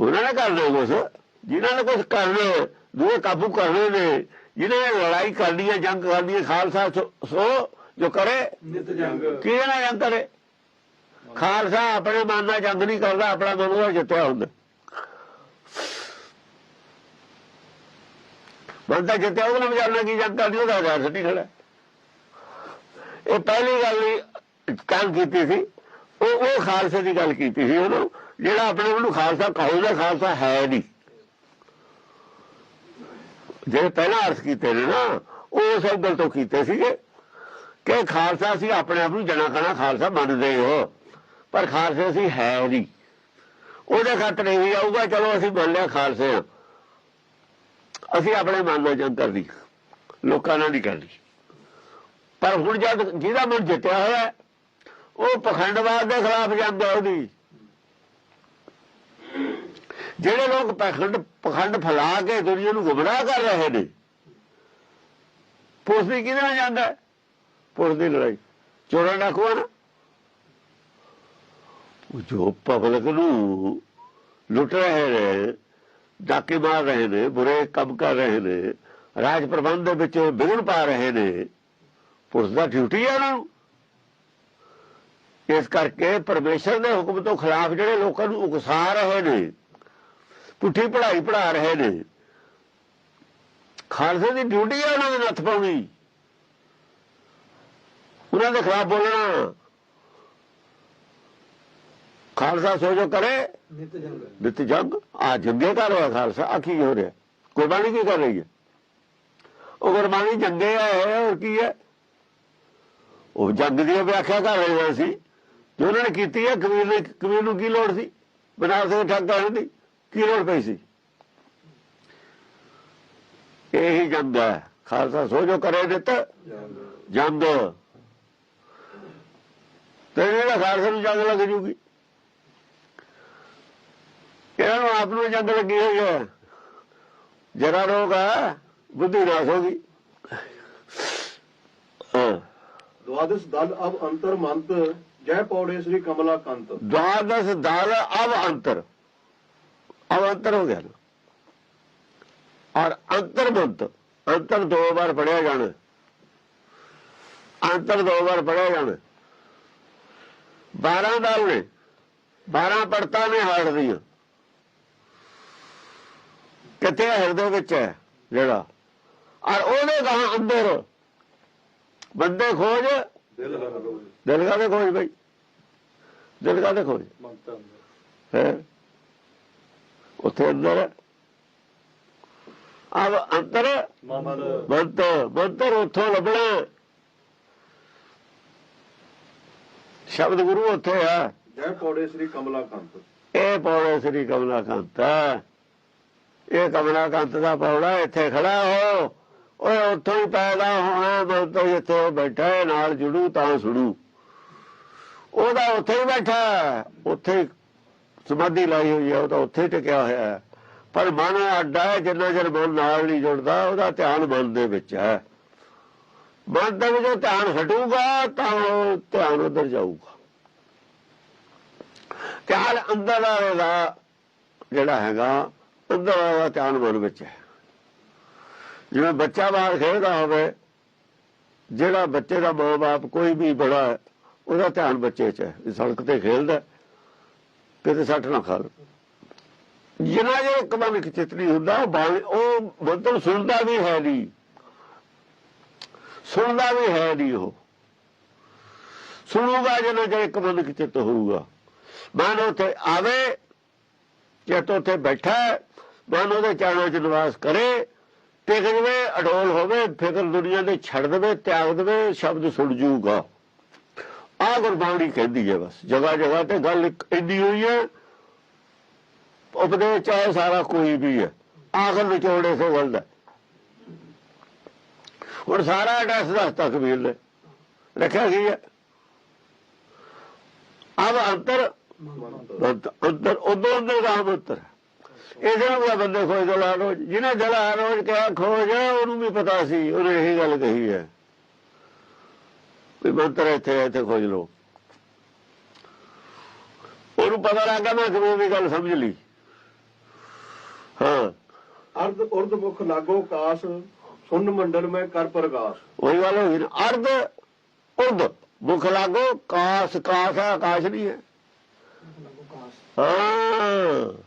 ਉਹਨਾਂ ਨੇ ਕਰਨਾ ਕੁਛ। ਜਿਨ੍ਹਾਂ ਨੇ ਕੁਛ ਕਰਨਾ ਦੂਏ ਕਾਬੂ ਕਰਨੇ ਨੇ ਜਿਨ੍ਹਾਂ ਨੇ ਲੜਾਈ ਕਰਨੀ ਹੈ ਜੰਗ ਕਰਨੀ ਹੈ ਖਾਲਸਾ ਸੋ ਜੋ ਕਰੇ ਨਿਤ ਜੰਗ। ਕਿਹਦੇ ਨਾਲ ਜੰਗ ਕਰੇ? ਖਾਲਸਾ ਆਪਣੇ ਮਨ ਨਾਲ ਜੰਗ ਨਹੀਂ ਕਰਦਾ ਆਪਣਾ ਮਨ ਉਹ ਜਿੱਤਿਆ ਹੁੰਦਾ। ਤਾਂ ਜਿੱਤਿਆ ਉਹਦੇ ਨਾਲ ਜਾਣਨਾ ਕੀ ਜੰਗ ਕਰਦੀ ਉਹਦਾ ਆਧਾਰ ਸੱਟੀ ਖੜਾ। ਇਹ ਪਹਿਲੀ ਗੱਲ ਕੰਮ ਕੀਤੀ ਸੀ ਉਹ ਉਹ ਖਾਲਸੇ ਦੀ ਗੱਲ ਕੀਤੀ ਸੀ ਉਹਨੂੰ ਜਿਹੜਾ ਆਪਣੇ ਉਹਨੂੰ ਖਾਲਸਾ ਕਹੋ ਕਹੂਗਾ ਖਾਲਸਾ ਹੈ ਨਹੀਂ। ਜਿਹੜੇ ਪਹਿਲਾਂ ਅਰਥ ਕੀਤੇ ਨੇ ਨਾ, ਉਹ ਸਭ ਗਲਤੋਂ ਕੀਤੇ ਸੀਗੇ। ਕਿ ਖਾਲਸਾ ਸੀ, ਆਪਣੇ ਆਪ ਨੂੰ ਜਣਾ ਕਣਾ ਖਾਲਸਾ ਮੰਨਦੇ ਹੋ, ਪਰ ਖਾਲਸਾ ਅਸੀਂ ਹੈ ਨਹੀਂ। ਉਹਦੇ ਖਾਤਰ ਨਹੀਂ ਆਊਗਾ, ਚਲੋ ਅਸੀਂ ਮੰਨ ਲਿਆ ਖਾਲਸੇ ਅਸੀਂ ਆਪਣੇ ਮਨ ਨਾਲ ਜੰਗ ਕਰਨੀ, ਲੋਕਾਂ ਨਾਲ ਨਹੀਂ ਕਰਨੀ। ਪਰ ਹੁਣ ਜਦ ਜਿਹਦਾ ਮਨ ਜਿੱਤਿਆ ਹੋਇਆ, ਉਹ ਪਖੰਡਵਾਦ ਦੇ ਖਿਲਾਫ ਜਾਂਦਾ ਉਹਦੀ। ਜਿਹੜੇ ਲੋਕ ਪਖੰਡ ਪਖੰਡ ਫੈਲਾ ਕੇ ਦੁਨੀਆ ਨੂੰ ਗੁੰਮਰਾਹ ਕਰ ਰਹੇ ਨੇ, ਪੁਲਿਸ ਦੀ ਕਿਹਦੇ ਨਾਲ ਜਾਂਦਾ? ਪੁਲਿਸ ਦੀ ਲੜਾਈ। ਚੋਰਾਂ ਡਾਕੂਆਂ ਨਾਲ ਉਹ ਜੋ ਪਬਲਿਕ ਨੂੰ ਲੁੱਟ ਰਹੇ ਨੇ, ਡਾਕੇ ਮਾਰ ਰਹੇ ਨੇ, ਬੁਰੇ ਕੰਮ ਕਰ ਰਹੇ ਨੇ, ਰਾਜ ਪ੍ਰਬੰਧ ਦੇ ਵਿੱਚ ਵਿਘਨ ਪਾ ਰਹੇ ਨੇ, ਪੁਲਿਸ ਦਾ ਡਿਊਟੀ ਹੈ ਉਹਨਾਂ ਨੂੰ। ਇਸ ਕਰਕੇ ਪਰਮੇਸ਼ਰ ਦੇ ਹੁਕਮ ਤੋਂ ਖਿਲਾਫ ਜਿਹੜੇ ਲੋਕਾਂ ਨੂੰ ਉਕਸਾ ਰਹੇ ਨੇ ਪੁੱਠੀ ਪੜ੍ਹਾਈ ਪੜ੍ਹਾ ਰਹੇ ਨੇ। ਖਾਲਸੇ ਦੀ ਡਿਊਟੀ ਹੈ ਉਹਨਾਂ ਦੇ ਨੱਥ ਪਾਉਣੀ। ਉਹਨਾਂ ਦੇ ਖਿਲਾਫ ਬੋਲਣਾ। ਖਾਲਸਾ ਸੋ ਜੋ ਕਰੇ। ਨਿਤ ਜੰਗ। ਆ ਜੰਗੇ ਕਰ ਰਿਹਾ ਖਾਲਸਾ ਆ ਕੀ ਹੋ ਰਿਹਾ? ਕੁਰਬਾਨੀ ਕੀ ਕਰ ਰਹੀ ਹੈ? ਉਹ ਕੁਰਬਾਨੀ ਜੰਗੇ ਹੈ ਹੋਰ ਕੀ ਹੈ? ਉਹ ਜੰਗ ਦੀ ਵਿਆਖਿਆ ਕਰ ਰਹੇ ਸੀ। ਜੋ ਉਹਨਾਂ ਨੇ ਕੀਤੀ ਹੈ ਕਬੀਰ ਨੇ ਕਬੀਰ ਨੂੰ ਕੀ ਲੋੜ ਸੀ? ਬਨਾਰਸ ਦੇ ਠੱਗ ਕਰਨ ਦੀ। ਕੀ ਲੋੜ ਪਈ ਸੀ ਇਹੀ ਜੰਗ ਹੈ ਖਾਲਸਾ ਸੋ ਜੋ ਕਰੇ ਨਿਤ ਜੰਗ ਜੰਗ ਤੇ ਜਿਹੜਾ ਖਾਲਸੇ ਨੂੰ ਜੰਗ ਲੱਗ ਜੂਗੀ ਇਹਨਾਂ ਨੂੰ ਆਪ ਨੂੰ ਜੰਗ ਲੱਗੀ ਹੋਈ ਹੈ ਜਰਾ ਰੋਗ ਹੈ ਬੁੱਧੀ ਨਾਸ ਹੋ ਗਈ ਹਾਂ द्वादश दल अब अंतर मंत जय पौड़े श्री कमला कंत द्वादश दाल अब अंतर ਅੰਤਰ ਹੋ ਗਿਆ ਔਰ ਅੰਤਰ ਮੰਤ ਅੰਤਰ ਦੋ ਵਾਰ ਪੜਿਆ ਜਾਣਾ। ਅੰਤਰ ਦੋ ਵਾਰ ਪੜਿਆ ਜਾਣਾ। 12 ਦਲ ਨੇ 12 ਪੜਤਾ ਨੇ ਹਾਰ ਦੀਆਂ। ਕਿਤੇ ਹਿਰਦੇ ਵਿੱਚ ਹੈ ਜਿਹੜਾ? ਔਰ ਉਹਨੇ ਗਾਂ ਅੰਦਰ। ਬੰਦੇ ਖੋਜ। ਦਿਲ ਦਾ ਖੋਜ। ਦਿਲ ਦਾ ਖੋਜ ਭਾਈ ਦਿਲ ਦਾ ਖੋਜ। ਹੈ? ਉੱਥੇ ਅੰਦਰ। ਅਬ ਅੰਦਰ। ਮੰਤ ਮੰਤਰ ਉੱਥੋਂ ਲੱਭਣਾ। ਸ਼ਬਦ ਗੁਰੂ ਉੱਥੇ ਆ। ਜੈ ਪੌੜੇ ਸ੍ਰੀ ਕਮਲਾ ਕੰਤ ਇਹ ਪੌੜੇ ਸ੍ਰੀ ਕਮਲਾ ਕੰਤ ਇਹ ਕਮਲਾ ਕੰਤ ਦਾ ਪੌੜਾ ਇੱਥੇ ਖੜਾ ਹੋ। ਓਏ ਉੱਥੋਂ ਹੀ ਪੈਦਾ ਹੋਣਾ ਬੰਦਾ ਇੱਥੇ ਬੈਠਾ ਨਾਲ ਜੁੜੂ ਤਾਂ ਸੁਣੂ ਉਹਦਾ ਉੱਥੇ ਹੀ ਬੈਠਾ। ਉੱਥੇ ਸਮਾਧੀ ਲਾਈ ਹੋਈ ਹੈ, ਉਹ ਤਾਂ ਉੱਥੇ ਹੀ ਟਿਕਿਆ ਹੋਇਆ ਹੈ। ਪਰ ਮਨ ਅੱਡਾ ਹੈ, ਜਿੰਨਾ ਚਿਰ ਮਨ ਨਾਲ ਨਹੀਂ ਜੁੜਦਾ, ਉਹਦਾ ਧਿਆਨ ਮਨ ਦੇ ਵਿੱਚ ਹੈ। ਮਨ ਦੇ ਜਦੋਂ ਧਿਆਨ ਹਟੂਗਾ, ਤਾਂ ਉਹ ਧਿਆਨ ਉਧਰ ਜਾਊਗਾ। ਧਿਆਨ ਅੰਦਰ ਦਾ ਜਿਹੜਾ ਹੈਗਾ, ਅੰਦਰ ਦਾ ਧਿਆਨ ਮਨ ਵਿੱਚ ਹੈ। ਜਿਵੇਂ ਬੱਚਾ ਬਾਹਰ ਖੇਡਦਾ ਹੋਵੇ, ਜਿਹੜਾ ਬੱਚੇ ਦਾ ਮਾਂ-ਬਾਪ ਕੋਈ ਵੀ ਬੜਾ ਉਹਦਾ ਧਿਆਨ ਬੱਚੇ 'ਚ ਹੈ। ਸੜਕ ਤੇ ਖੇਡਦਾ ਕਿਤੇ ਸੱਟ ਨਾ ਖਾ ਲਵੇ ਜਿੰਨਾ ਜੇ ਇੱਕ ਮਨ ਚਿੱਤ ਨਹੀਂ ਹੁੰਦਾ ਉਹ ਬਾਣੀ ਸੁਣਦਾ ਵੀ ਹੈ ਨਹੀਂ ਸੁਣਦਾ ਵੀ ਹੈ ਨਹੀਂ ਉਹ। ਸੁਣੂਗਾ ਜਦੋਂ ਜੇ ਇੱਕ ਮਨ ਇੱਕ ਹੋਊਗਾ। ਮਨ ਉੱਥੇ ਆਵੇ ਜੇ ਤੋ ਉੱਥੇ ਬੈਠਾ, ਮਨ ਉਹਦੇ ਚਰਨਾਂ 'ਚ ਨਿਵਾਸ ਕਰੇ, ਟਿਕ ਜਵੇ, ਅਡੋਲ ਹੋਵੇ, ਫਿਕਰ ਦੁਨੀਆ ਦੇ ਛੱਡ ਦੇਵੇ, ਤਿਆਗ ਦੇਵੇ, ਸ਼ਬਦ ਸੁਣ ਜੂਗਾ। ਗੁਰਬਾਣੀ ਕਹਿੰਦੀ ਹੈ ਬਸ। ਜਗ੍ਹਾ ਜਗ੍ਹਾ ਤੇ ਗੱਲ ਇੱਕ ਇੰਨੀ ਹੋਈ ਹੈ, ਉਪਦੇਸ਼ ਚਾਹੇ ਸਾਰਾ ਕੋਈ ਵੀ ਹੈ, ਆਖਰ ਵਿਚੋੜੇ ਸੇ ਗੱਲ ਦਾ ਹੁਣ ਸਾਰਾ ਐਡਰੈਸ ਦੱਸਤਾ ਕਬੀਰ ਨੇ, ਰੱਖਿਆ ਕੀ ਹੈ? ਅਬ ਅੰਤਰ ਅੰਤਰ ਉਦੋਂ ਅੰਦਰ ਰਾਮ ਅੰਤਰ ਇਹਦੇ ਨੂੰ ਬੰਦੇ ਖੋਜ ਦਲਾ ਰੋਜ਼, ਜਿਹਨੇ ਦਲਾ ਰੋਜ਼ ਕਿਹਾ ਖੋਜ, ਉਹਨੂੰ ਵੀ ਪਤਾ ਸੀ, ਉਹਨੇ ਇਹੀ ਗੱਲ ਕਹੀ ਹੈ। ਵੀ ਮੰਤਰ ਇੱਥੇ ਇੱਥੇ ਖੋਜ ਲਓ। ਉਹਨੂੰ ਪਤਾ ਲੱਗਾ ਮੈਂ ਕਿਵੇਂ ਵੀ ਗੱਲ ਸਮਝ ਲਈ। ਹਾਂ। ਅਰਧ ਉਰਧ ਮੁਖ ਲਾਗੋ ਕਾਸ ਸੁਨ ਮੰਡਲ ਮੈਂ ਕਰ ਪ੍ਰਗਾਸ। ਉਹੀ ਗੱਲ ਹੋਈ ਨਾ। ਅਰਧ ਉਰਧ ਮੁਖ ਲਾਗੋ ਕਾਸ ਕਾਸ ਹੈ ਆਕਾਸ਼ ਨਹੀਂ ਹੈ। ਹਾਂ।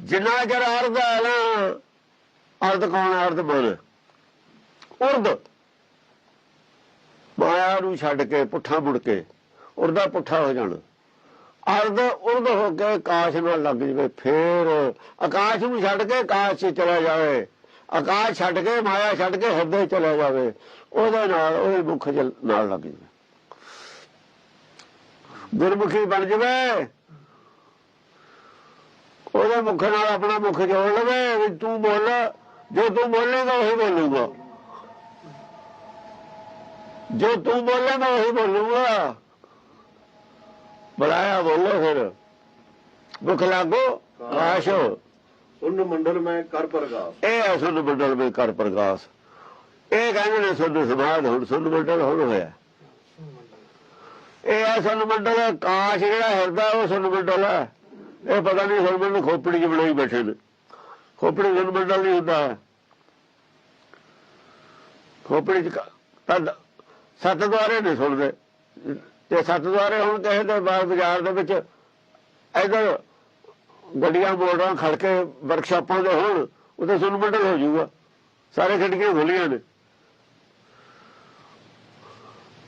ਜਿੰਨਾ ਚਿਰ ਅਰਧ ਹੈ ਨਾ ਅਰਧ ਕੌਣ ਅਰਧ ਮਨ। ਉਰਧ। ਮਾਇਆ ਨੂੰ ਛੱਡ ਕੇ, ਪੁੱਠਾ ਮੁੜ ਕੇ ਉਰਦਾ ਪੁੱਠਾ ਹੋ ਜਾਣਾ। ਅਰਧ ਉਰਦ ਹੋ ਕੇ ਆਕਾਸ਼ ਨਾਲ ਲੱਗ ਜਵੇ, ਫੇਰ ਆਕਾਸ਼ ਨੂੰ ਛੱਡ ਕੇ ਆਕਾਸ਼ 'ਚ ਚਲਾ ਜਾਵੇ। ਆਕਾਸ਼ ਛੱਡ ਕੇ, ਮਾਇਆ ਛੱਡ ਕੇ ਹਿਰਦੇ ਚਲਾ ਜਾਵੇ। ਉਹਦੇ ਨਾਲ ਉਹਦੇ ਮੁਖ ਚ ਨਾਲ ਲੱਗ ਜਵੇ। ਗੁਰਮੁਖੀ ਬਣ ਜਵੇ। ਉਹਦੇ ਮੁਖ ਨਾਲ ਆਪਣਾ ਮੁਖ ਜੋੜ ਲਵੇ ਵੀ ਤੂੰ ਬੋਲ, ਜੋ ਤੂੰ ਬੋਲੇਗਾ ਉਹੀ ਬੋਲੂਗਾ। ਜੋ ਤੂੰ ਬੋਲੇਗਾ ਉਹੀ ਬੋਲੂਗਾ। ਬੜਾਇਆ ਬੋਲੋ ਫਿਰ। ਮੁਖ ਲਾਗੋ ਕਾਸ਼। ਸੁਨ ਮੰਡਲ ਮੈਂ ਕਰ ਪ੍ਰਗਾਸ। ਇਹ ਹੈ ਸੁਨ ਮੰਡਲ ਵਿੱਚ ਕਰ ਪ੍ਰਕਾਸ਼ ਇਹ ਕਹਿੰਦੇ ਨੇ ਸੁਨ ਸਮਾਧ ਹੁਣ ਸੁਨ ਮੰਡਲ ਹੁਣ ਹੋਇਆ। ਇਹ ਹੈ ਸੁਨ ਮੰਡਲ ਕਾਸ਼ ਜਿਹੜਾ ਹਿਰਦਾ ਉਹ ਸੁਨ ਮੰਡਲ ਹੈ। ਇਹ ਪਤਾ ਨਹੀਂ ਸੁਨ ਮੰਡਲ ਖੋਪੜੀ ਚ ਬਣਾਈ ਬੈਠੇ ਨੇ। ਖੋਪੜੀ ਸੁਨ ਮੰਡਲ ਨਹੀਂ ਹੁੰਦਾ। ਖੋਪੜੀ ਚ ਤਦ ਸੱਤ ਦੁਆਰੇ ਨਹੀਂ ਸੁਣਦੇ। ਤੇ ਸੱਤ ਦੁਆਰੇ ਹੁਣ ਕਿਸੇ ਦੇ ਬਾਹਰ ਬਾਜ਼ਾਰ ਦੇ ਵਿੱਚ ਇਧਰ ਗੱਡੀਆਂ ਮੋਟਰਾਂ ਖੜ ਕੇ ਵਰਕਸ਼ਾਪਾਂ ਦੇ ਹੋਣ, ਉੱਥੇ ਸੁਣ ਮੰਡਲ ਹੋ ਜਾਊਗਾ। ਸਾਰੇ ਖਿੜਕੀਆਂ ਖੁੱਲੀਆਂ ਨੇ।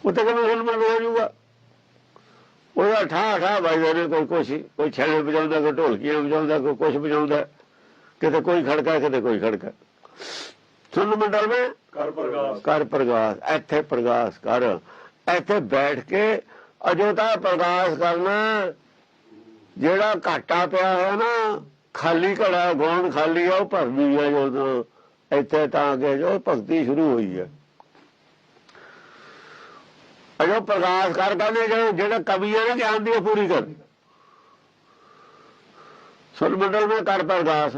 ਉੱਥੇ ਕਿਵੇਂ ਸੁਣ ਮੰਡਲ ਹੋ ਜਾਊਗਾ? ਉਹਦਾ ਠਾ ਠਾ ਵੱਜਦੇ ਨੇ, ਕੋਈ ਕੁਛ ਕੋਈ ਛੇੜੇ ਵਜਾਉਂਦਾ, ਕੋਈ ਢੋਲਕੀਆਂ ਵਜਾਉਂਦਾ, ਕੋਈ ਕੁਛ ਵਜਾਉਂਦਾ। ਕਿਤੇ ਕੋਈ ਖੜਕਾ, ਕਿਤੇ ਕੋਈ ਖੜਕਾ। ਸੁਣ ਮੰਡਲ ਵਿੱਚ ਕਰ ਪ੍ਰਗਾਸ। ਕਰ ਪ੍ਰਗਾਸ ਇੱਥੇ ਪ੍ਰਗਾਸ ਕਰ। ਇੱਥੇ ਬੈਠ ਕੇ ਅਜੋ ਤਾਂ ਪ੍ਰਗਾਸ ਕਰਨਾ। ਜਿਹੜਾ ਘਾਟਾ ਪਿਆ ਹੋਇਆ ਨਾ ਖਾਲੀ ਘੜਾ ਗੋਣ ਖਾਲੀ ਆ ਉਹ ਭਰਨੀ ਆ ਜਦੋਂ ਇੱਥੇ ਤਾਂ ਅੱਗੇ ਜੋ ਭਗਤੀ ਸ਼ੁਰੂ ਹੋਈ ਹੈ ਅਜੋ ਪ੍ਰਗਾਸ ਕਰ ਕਹਿੰਦੇ ਜਿਹੜੇ ਕਵੀ ਹੈ ਨਾ ਗਿਆਨ ਦੀ ਪੂਰੀ ਕਰ। ਸੁਨ ਮੰਡਲ ਵਿੱਚ ਕਰ ਪ੍ਰਗਾਸ।